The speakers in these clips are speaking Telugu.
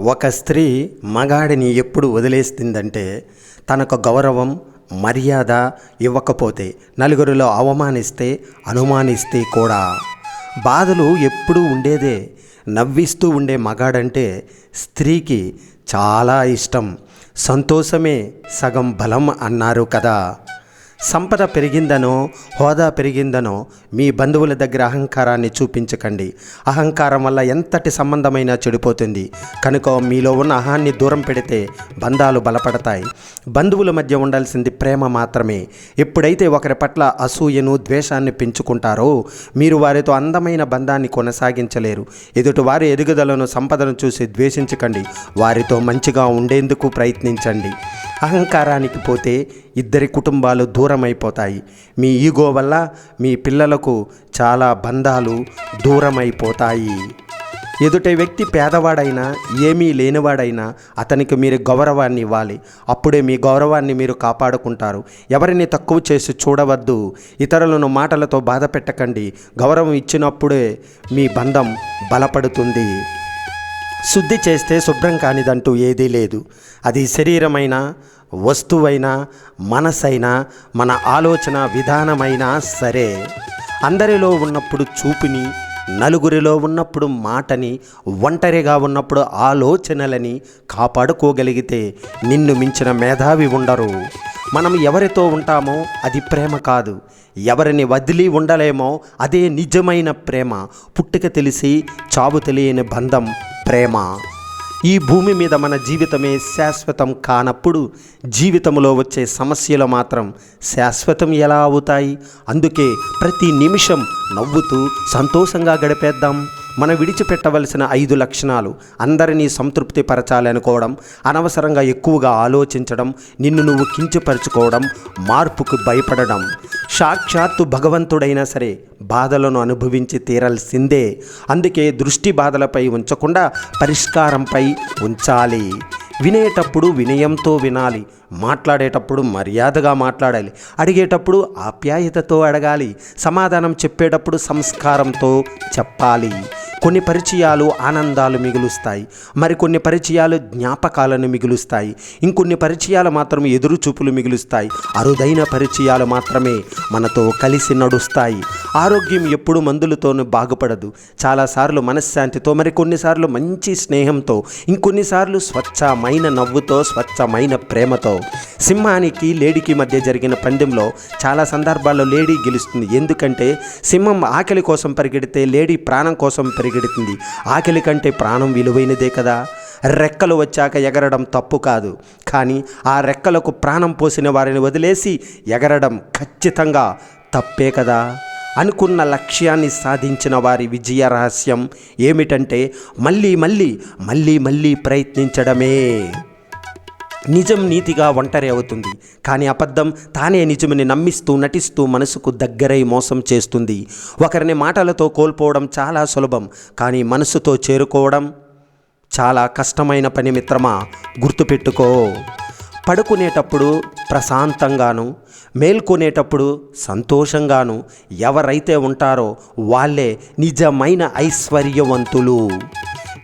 ఒక స్త్రీ మగాడిని ఎప్పుడు వదిలేస్తుందంటే తనకు గౌరవం మర్యాద ఇవ్వకపోతే నలుగురిలో అవమానిస్తే అనుమానిస్తే కూడా. బాధలు ఎప్పుడూ ఉండేదే. నవ్విస్తూ ఉండే మగాడంటే స్త్రీకి చాలా ఇష్టం. సంతోషమే సగం బలం అన్నారు కదా. సంపద పెరిగిందనో హోదా పెరిగిందనో మీ బంధువుల దగ్గర అహంకారాన్ని చూపించకండి. అహంకారం వల్ల ఎంతటి సంబంధమైనా చెడిపోతుంది. కనుక మీలో ఉన్న అహాన్ని దూరం పెడితే బంధాలు బలపడతాయి. బంధువుల మధ్య ఉండాల్సింది ప్రేమ మాత్రమే. ఎప్పుడైతే ఒకరి పట్ల అసూయను ద్వేషాన్ని పెంచుకుంటారో మీరు వారితో అందమైన బంధాన్ని కొనసాగించలేరు. ఎదుటి వారి ఎదుగుదలను సంపదను చూసి ద్వేషించకండి. వారితో మంచిగా ఉండేందుకు ప్రయత్నించండి. అహంకారానికి పోతే ఇద్దరి కుటుంబాలు దూరమైపోతాయి. మీ ఈగో వల్ల మీ పిల్లలకు చాలా బంధాలు దూరమైపోతాయి. ఎదుట వ్యక్తి పేదవాడైనా ఏమీ లేనివాడైనా అతనికి మీరు గౌరవాన్ని ఇవ్వాలి. అప్పుడే మీ గౌరవాన్ని మీరు కాపాడుకుంటారు. ఎవరిని తక్కువ చేసి చూడవద్దు. ఇతరులను మాటలతో బాధ పెట్టకండి. గౌరవం ఇచ్చినప్పుడే మీ బంధం బలపడుతుంది. శుద్ధి చేస్తే శుభ్రం కానిదంటూ ఏదీ లేదు. అది శరీరమైనా వస్తువైనా మనసైనా మన ఆలోచన విధానమైనా సరే. అందరిలో ఉన్నప్పుడు చూపుని నలుగురిలో ఉన్నప్పుడు మాటని ఒంటరిగా ఉన్నప్పుడు ఆలోచనలని కాపాడుకోగలిగితే నిన్ను మించిన మేధావి ఉండరు. మనం ఎవరితో ఉంటామో అది ప్రేమ కాదు. ఎవరిని వదిలి ఉండలేమో అదే నిజమైన ప్రేమ. పుట్టుక తెలిసి చావు తెలియని బంధం ప్రేమ. ఈ భూమి మీద మన జీవితమే శాశ్వతం కానప్పుడు జీవితంలో వచ్చే సమస్యలు మాత్రం శాశ్వతం ఎలా అవుతాయి? అందుకే ప్రతి నిమిషం నవ్వుతూ సంతోషంగా గడిపేద్దాం. మనం విడిచిపెట్టవలసిన ఐదు లక్షణాలు. అందరినీ సంతృప్తి పరచాలనుకోవడం అనవసరంగా ఎక్కువగా ఆలోచించడం నిన్ను నువ్వు కించపరుచుకోవడం మార్పుకు భయపడడం. సాక్షాత్తు భగవంతుడైనా సరే బాధలను అనుభవించి తీరాల్సిందే. అందుకే దృష్టి బాధలపై ఉంచకుండా పరిష్కారంపై ఉంచాలి. వినేటప్పుడు వినయంతో వినాలి. మాట్లాడేటప్పుడు మర్యాదగా మాట్లాడాలి. అడిగేటప్పుడు ఆప్యాయతతో అడగాలి. సమాధానం చెప్పేటప్పుడు సంస్కారంతో చెప్పాలి. కొన్ని పరిచయాలు ఆనందాలు మిగులుస్తాయి. మరికొన్ని పరిచయాలు జ్ఞాపకాలను మిగులుస్తాయి. ఇంకొన్ని పరిచయాలు మాత్రం ఎదురు చూపులు మిగులుస్తాయి. అరుదైన పరిచయాలు మాత్రమే మనతో కలిసి నడుస్తాయి. ఆరోగ్యం ఎప్పుడు మందులతోనూ బాగుపడదు. చాలాసార్లు మనశ్శాంతితో మరికొన్నిసార్లు మంచి స్నేహంతో ఇంకొన్నిసార్లు స్వచ్ఛమైన నవ్వుతో స్వచ్ఛమైన ప్రేమతో సింహానికి లేడీకి మధ్య జరిగిన పందెంలో చాలా సందర్భాల్లో లేడీ గెలుస్తుంది. ఎందుకంటే సింహం ఆకలి కోసం పరిగెడితే లేడీ ప్రాణం కోసం పరిగెడుతుంది. ఆకలి కంటే ప్రాణం విలువైనదే కదా. రెక్కలు వచ్చాక ఎగరడం తప్పు కాదు. కానీ ఆ రెక్కలకు ప్రాణం పోసిన వారిని వదిలేసి ఎగరడం ఖచ్చితంగా తప్పే కదా. అనుకున్న లక్ష్యాన్ని సాధించిన వారి విజయ రహస్యం ఏమిటంటే మళ్ళీ మళ్ళీ మళ్ళీ మళ్ళీ ప్రయత్నించడమే. నిజం నీతిగా ఒంటరి అవుతుంది. కానీ అబద్ధం తానే నిజమని నమ్మిస్తూ నటిస్తూ మనసుకు దగ్గరై మోసం చేస్తుంది. ఒకరిని మాటలతో కోల్పోవడం చాలా సులభం కానీ మనసుతో చేరుకోవడం చాలా కష్టమైన పని మిత్రమా? గుర్తుపెట్టుకో. పడుకునేటప్పుడు ప్రశాంతంగాను మేల్కొనేటప్పుడు సంతోషంగాను ఎవరైతే ఉంటారో వాళ్ళే నిజమైన ఐశ్వర్యవంతులు.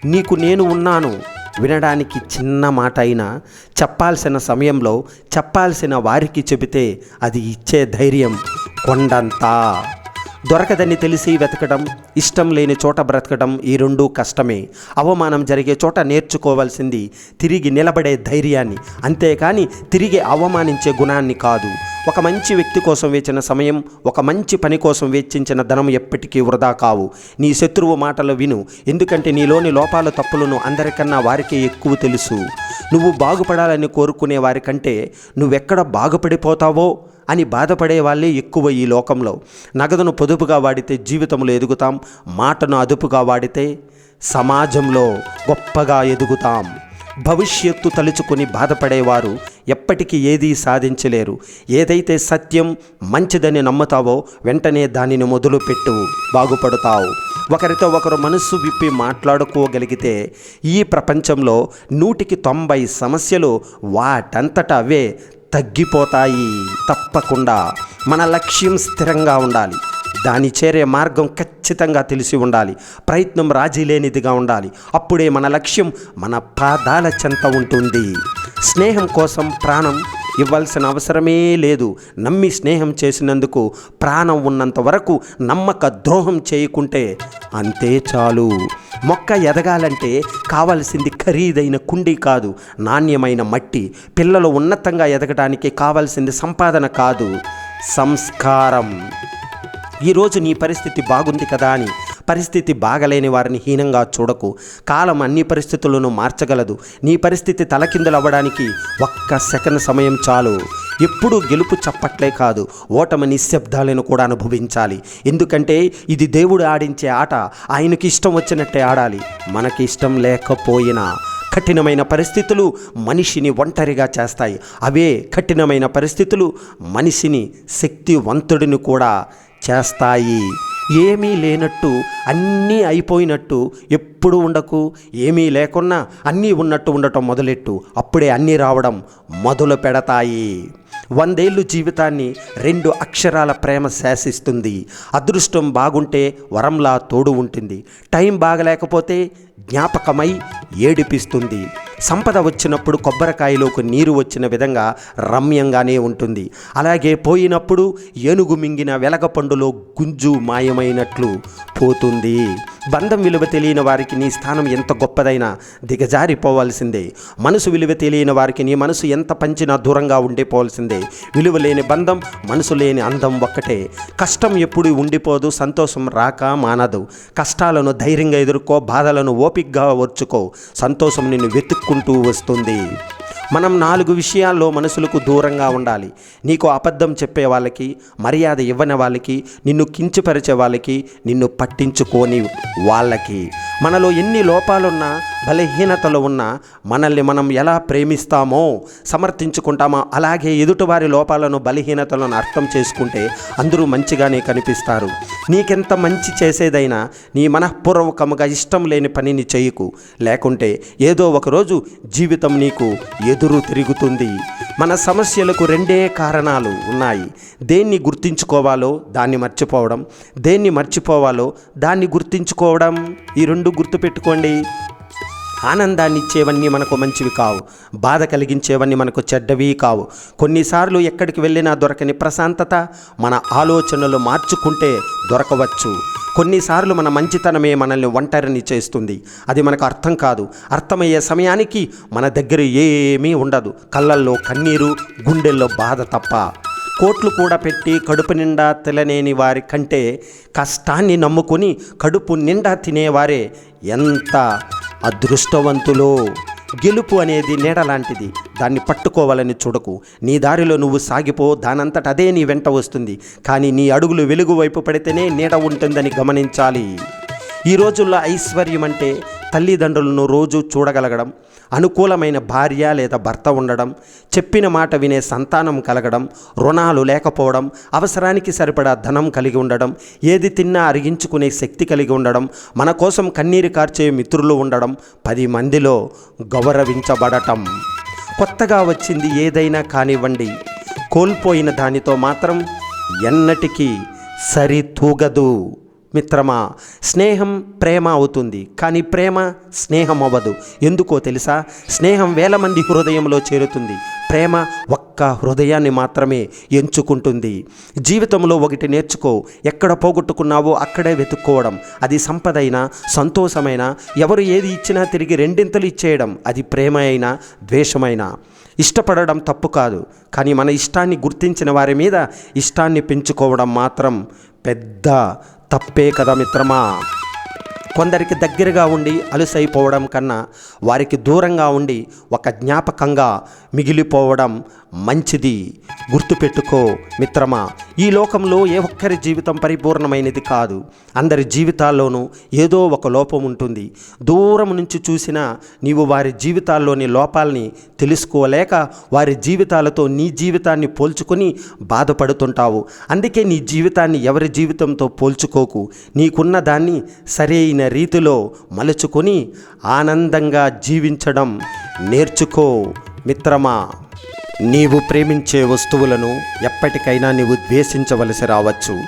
నీకు నేను ఉన్నాను. వినడానికి చిన్న మాట అయినా చెప్పాల్సిన సమయంలో చెప్పాల్సిన వారికి చెబితే అది ఇచ్చే ధైర్యం కొండంతా. దొరకదని తెలిసి వెతకడం ఇష్టం లేని చోట బ్రతకడం ఈ రెండూ కష్టమే. అవమానం జరిగే చోట నేర్చుకోవాల్సింది తిరిగి నిలబడే ధైర్యాన్ని. అంతేకాని తిరిగి అవమానించే గుణాన్ని కాదు. ఒక మంచి వ్యక్తి కోసం వేచిన సమయం ఒక మంచి పని కోసం వెచ్చించిన ధనం ఎప్పటికీ వృధా కావు. నీ శత్రువు మాటలు విను ఎందుకంటే నీలోని లోపాల తప్పులను అందరికన్నా వారికే ఎక్కువ తెలుసు. నువ్వు బాగుపడాలని కోరుకునే వారికంటే నువ్వెక్కడ బాగుపడిపోతావో అని బాధపడే వాళ్ళే ఎక్కువ ఈ లోకంలో. నగదును పొదుపుగా వాడితే జీవితంలో ఎదుగుతాం మాటను అదుపుగా వాడితే సమాజంలో గొప్పగా ఎదుగుతాం. భవిష్యత్తు తలుచుకొని బాధపడేవారు ఎప్పటికీ ఏదీ సాధించలేరు. ఏదైతే సత్యం మంచిదని నమ్ముతావో వెంటనే దానిని మొదలుపెట్టు బాగుపడతావు. ఒకరితో ఒకరు మనస్సు విప్పి మాట్లాడుకోగలిగితే ఈ ప్రపంచంలో నూటికి తొంభై సమస్యలు వాటంతట అవే తగ్గిపోతాయి తప్పకుండా. మన లక్ష్యం స్థిరంగా ఉండాలి. దాని చేరే మార్గం ఖచ్చితంగా తెలిసి ఉండాలి. ప్రయత్నం రాజీ లేనిదిగా ఉండాలి. అప్పుడే మన లక్ష్యం మన పాదాల చెంత ఉంటుంది. స్నేహం కోసం ప్రాణం ఇవ్వాల్సిన అవసరమే లేదు. నమ్మి స్నేహం చేసినందుకు ప్రాణం ఉన్నంత వరకు నమ్మక ద్రోహం చేయకుంటే అంతే చాలు. మొక్క ఎదగాలంటే కావలసింది ఖరీదైన కుండి కాదు నాణ్యమైన మట్టి. పిల్లలు ఉన్నతంగా ఎదగడానికి కావాల్సింది సంపాదన కాదు సంస్కారం. ఈరోజు నీ పరిస్థితి బాగుంది కదా అని. పరిస్థితి బాగలేని వారిని హీనంగా చూడకు. కాలం అన్ని పరిస్థితులను మార్చగలదు. నీ పరిస్థితి తలకిందులవ్వడానికి ఒక్క సెకండ్ సమయం చాలు. ఎప్పుడూ గెలుపు చప్పట్లే కాదు. ఓటమి నిశ్శబ్దాలను కూడా అనుభవించాలి. ఎందుకంటే ఇది దేవుడు ఆడించే ఆట. ఆయనకి ఇష్టం వచ్చినట్టే ఆడాలి. మనకి ఇష్టం లేకపోయినా కఠినమైన పరిస్థితులు మనిషిని ఒంటరిగా చేస్తాయి. అవే కఠినమైన పరిస్థితులు మనిషిని శక్తివంతుడిని కూడా చేస్తాయి. ఏమీ లేనట్టు అన్నీ అయిపోయినట్టు ఎప్పుడు ఉండకు ఏమీ లేకున్నా అన్నీ ఉన్నట్టు ఉండటం మొదలెట్టు. అప్పుడే అన్నీ రావడం మొదలు పెడతాయి. వందేళ్ళు జీవితాన్ని రెండు అక్షరాల ప్రేమ శాసిస్తుంది. అదృష్టం బాగుంటే వరంలా తోడు ఉంటుంది. టైం బాగలేకపోతే జ్ఞాపకమై ఏడిపిస్తుంది. సంపద వచ్చినప్పుడు కొబ్బరికాయలోకి నీరు వచ్చిన విధంగా రమ్యంగానే ఉంటుంది. అలాగే పోయినప్పుడు ఏనుగు మింగిన వెలగపండులో గుంజు మాయమైనట్లు పోతుంది. బంధం విలువ తెలియని వారికి నీ స్థానం ఎంత గొప్పదైనా దిగజారిపోవాల్సిందే. మనసు విలువ తెలియని వారికి నీ మనసు ఎంత పంచినా దూరంగా ఉండిపోవాల్సిందే. విలువ లేని బంధం మనసు లేని అందం ఒక్కటే. కష్టం ఎప్పుడు ఉండిపోదు సంతోషం రాక మానదు. కష్టాలను ధైర్యంగా ఎదుర్కో బాధలను ఓపిగ్గా ఓర్చుకో. సంతోషం నిన్ను వెతుక్కుంటూ వస్తుంది. మనం నాలుగు విషయాల్లో మనసులకు దూరంగా ఉండాలి. నీకు అబద్ధం చెప్పే వాళ్ళకి మర్యాద ఇవ్వని వాళ్ళకి నిన్ను కించపరిచే వాళ్ళకి నిన్ను పట్టించుకోని వాళ్ళకి. మనలో ఎన్ని లోపాలున్నా బలహీనతలు ఉన్నా మనల్ని మనం ఎలా ప్రేమిస్తామో సమర్థించుకుంటామో అలాగే ఎదుటివారి లోపాలను బలహీనతలను అర్థం చేసుకుంటే అందరూ మంచిగానే కనిపిస్తారు. నీకెంత మంచి చేసేదైనా నీ మనఃపూర్వకముగా ఇష్టం లేని పనిని చేయకు. లేకుంటే ఏదో ఒకరోజు జీవితం నీకు ఎదురు తిరుగుతుంది. మన సమస్యలకు రెండే కారణాలు ఉన్నాయి. దేన్ని గుర్తించుకోవాలో దాన్ని మర్చిపోవడం దేన్ని మర్చిపోవాలో దాన్ని గుర్తించుకోవడం. ఈ రెండు గుర్తుపెట్టుకోండి. ఆనందాన్ని ఇచ్చేవన్నీ మనకు మంచివి కావు. బాధ కలిగించేవన్నీ మనకు చెడ్డవి కావు. కొన్నిసార్లు ఎక్కడికి వెళ్ళినా దొరకని ప్రశాంతత మన ఆలోచనలు మార్చుకుంటే దొరకవచ్చు. కొన్నిసార్లు మన మంచితనమే మనల్ని ఒంటరిని చేస్తుంది. అది మనకు అర్థం కాదు. అర్థమయ్యే సమయానికి మన దగ్గర ఏమీ ఉండదు. కళ్ళల్లో కన్నీరు గుండెల్లో బాధ తప్ప. కోట్లు కూడా పెట్టి కడుపు నిండా తినలేని వారి కంటే కష్టాన్ని నమ్ముకొని కడుపు నిండా తినేవారే ఎంత అదృష్టవంతులో. గెలుపు అనేది నీడ లాంటిది. దాన్ని పట్టుకోవాలని చూడకు. నీ దారిలో నువ్వు సాగిపో దానంతట అదే నీ వెంట వస్తుంది. కానీ నీ అడుగులు వెలుగు వైపు పడితేనే నీడ ఉంటుందని గమనించాలి. ఈ రోజుల్లో ఐశ్వర్యం అంటే తల్లిదండ్రులను రోజు చూడగలగడం అనుకూలమైన భార్య లేదా భర్త ఉండడం చెప్పిన మాట వినే సంతానం కలగడం రుణాలు లేకపోవడం అవసరానికి సరిపడా ధనం కలిగి ఉండడం ఏది తిన్నా అరిగించుకునే శక్తి కలిగి ఉండడం మన కోసం కన్నీరు కార్చే మిత్రులు ఉండడం పది మందిలో గౌరవించబడటం. కొత్తగా వచ్చింది ఏదైనా కానివ్వండి కోల్పోయిన దానితో మాత్రం ఎన్నటికీ సరితూగదు. మిత్రమా స్నేహం ప్రేమ అవుతుంది కానీ ప్రేమ స్నేహం అవ్వదు ఎందుకో తెలుసా? స్నేహం వేల మంది హృదయంలో చేరుతుంది. ప్రేమ ఒక్క హృదయాన్ని మాత్రమే ఎంచుకుంటుంది. జీవితంలో ఒకటి నేర్చుకో ఎక్కడ పోగొట్టుకున్నావో అక్కడే వెతుక్కోవడం. అది సంపదైనా సంతోషమైనా ఎవరు ఏది ఇచ్చినా తిరిగి రెండింతలు ఇచ్చేయడం. అది ప్రేమ అయినా ద్వేషమైనా. ఇష్టపడడం తప్పు కాదు కానీ మన ఇష్టాన్ని గుర్తించిన వారి మీద ఇష్టాన్ని పెంచుకోవడం మాత్రం పెద్ద తప్పే కదా మిత్రమా? కొందరికి దగ్గరగా ఉండి అలుసైపోవడం కన్నా వారికి దూరంగా ఉండి ఒక జ్ఞాపకంగా మిగిలిపోవడం మంచిది. గుర్తుపెట్టుకో మిత్రమా ఈ లోకంలో ఏ ఒక్కరి జీవితం పరిపూర్ణమైనది కాదు. అందరి జీవితాల్లోనూ ఏదో ఒక లోపం ఉంటుంది. దూరం నుంచి చూసినా నీవు వారి జీవితాల్లోని లోపాలని తెలుసుకోలేక వారి జీవితాలతో నీ జీవితాన్ని పోల్చుకొని బాధపడుతుంటావు. అందుకే నీ జీవితాన్ని ఎవరి జీవితంతో పోల్చుకోకు. నీకున్న దాన్ని సరైన రీతిలో మలుచుకొని ఆనందంగా జీవించడం నేర్చుకో మిత్రమా. నీవు ప్రేమించే వస్తువులను ఎప్పటికైనా నీవు ద్వేషించవలసి రావచ్చు.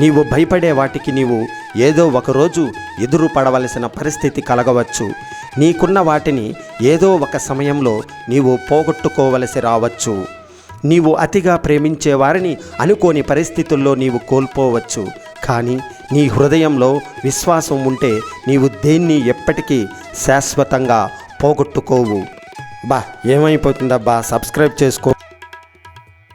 నీవు భయపడే వాటికి నీవు ఏదో ఒకరోజు ఎదురు పడవలసిన పరిస్థితి కలగవచ్చు. నీకున్న వాటిని ఏదో ఒక సమయంలో నీవు పోగొట్టుకోవలసి రావచ్చు. నీవు అతిగా ప్రేమించే వారిని అనుకోని పరిస్థితుల్లో నీవు కోల్పోవచ్చు. కానీ నీ హృదయంలో విశ్వాసం ఉంటే నీవు దేన్ని ఎప్పటికీ శాశ్వతంగా పోగొట్టుకోవు. బా ఏమైపోతుందబ్బా? సబ్స్క్రైబ్ చేసుకో.